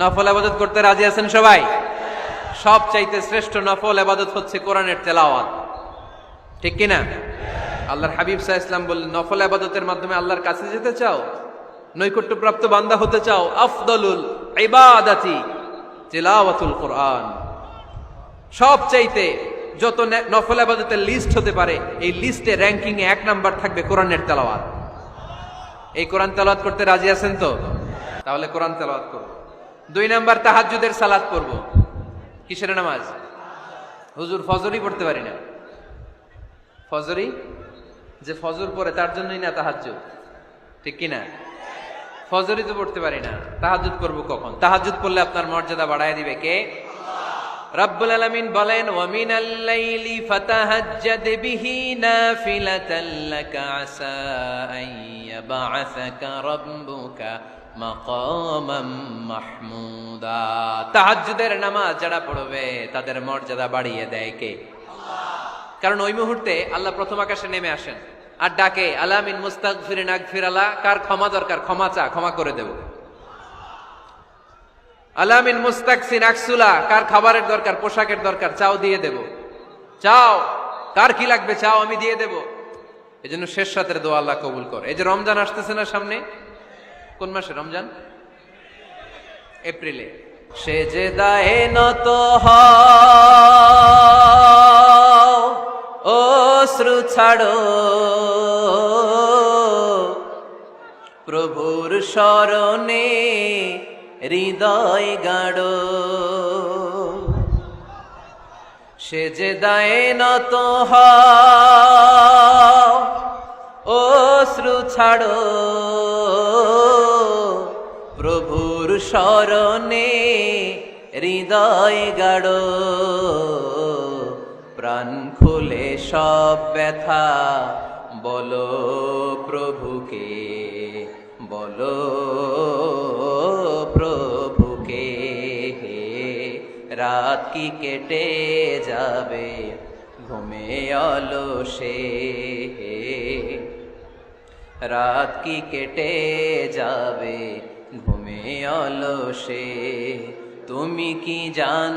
নফল আবাদত করতে রাজি আছেন সবাই? সব চাইতে শ্রেষ্ঠ নফল আবাদত হচ্ছে কোরআনের তেলাওয়াত। ঠিক কিনা? আল্লাহর হাবিব সাহা ইসলাম বললেন, নফল আবাদতের মাধ্যমে আল্লাহর কাছে যেতে চাও? নৈকট্যপ্রাপ্ত বান্দা হতে চাও? আফদলুল ইবাদাতি, তিলাওয়াতুল কোরআন। সব চাইতে যত নফল আবাদতের লিস্ট হতে পারে, এই লিস্টে র্যাঙ্কিং এ এক নাম্বার থাকবে কোরআনের তেলাওয়াত। এই কোরআন তেলাওয়াত করতে রাজি আছেন তো? তাহলে কোরআন তেলাওয়াত করব দুই নাম্বার তাহাজ্জুদের সালাত করব কিসের নামাজ? হুজুর ফজরই পড়তে পারি না। ফজরই? যে ফজর পড়ে তার জন্যই না তাহাজ্জুদ। ঠিক কি না? ফজরই তো পড়তে পারি না। তাহাজ্জুদ করব কখন? তাহাজ্জুদ পড়লে আপনার মর্যাদা বাড়ায় দিবে কে? রব্বুল আলামিন বলেন, ওয়া মিনাল লাইলি ফাতাহাজ্জাদ বিহি নাফিলাতান লাকা আসা আন ইয়াবআসাকা রাব্বুকা মাহমুদা। তাহাজ্জুদের নামাজ যারা পড়বে তাদের মর্যাদা বাড়িয়ে দেয় কে? কারণ ওই মুহূর্তে আল্লাহ প্রথম আকাশে নেমে আসেন আর ডাকে আলামিন মুস্তাগফিরিন আগফিরালা কার ক্ষমা দরকার? ক্ষমা চা ক্ষমা করে দেব। আলামিন মুস্তাকসিন আকসুলা কার খাবারের দরকার? পোশাকের দরকার? চাও দিয়ে দেব। চাও কার কি লাগবে? চাও আমি দিয়ে দেব। এই জন্য শেষ রাতের দোয়া আল্লাহ কবুল করে। এই যে রমজান আসতেছে না সামনে কোন মাসে? রমজান? এপ্রিলে। সে যে দায়ে নত হও, অশ্রু ছাড়ো। প্রভুর স্মরণে হৃদয় গাড়ো সে যে দায়ে নত হও, অশ্রু ছাড়ো। প্রভুর স্মরণে হৃদয় গাড়ো প্রাণ খুলে সব ব্যথা, বলো প্রভুকে বলো প্রভুকে, হে রাত কি কেটে যাবে, ঘুমে অলসে রাত কি কেটে যাবে অলসে তুমি কি জান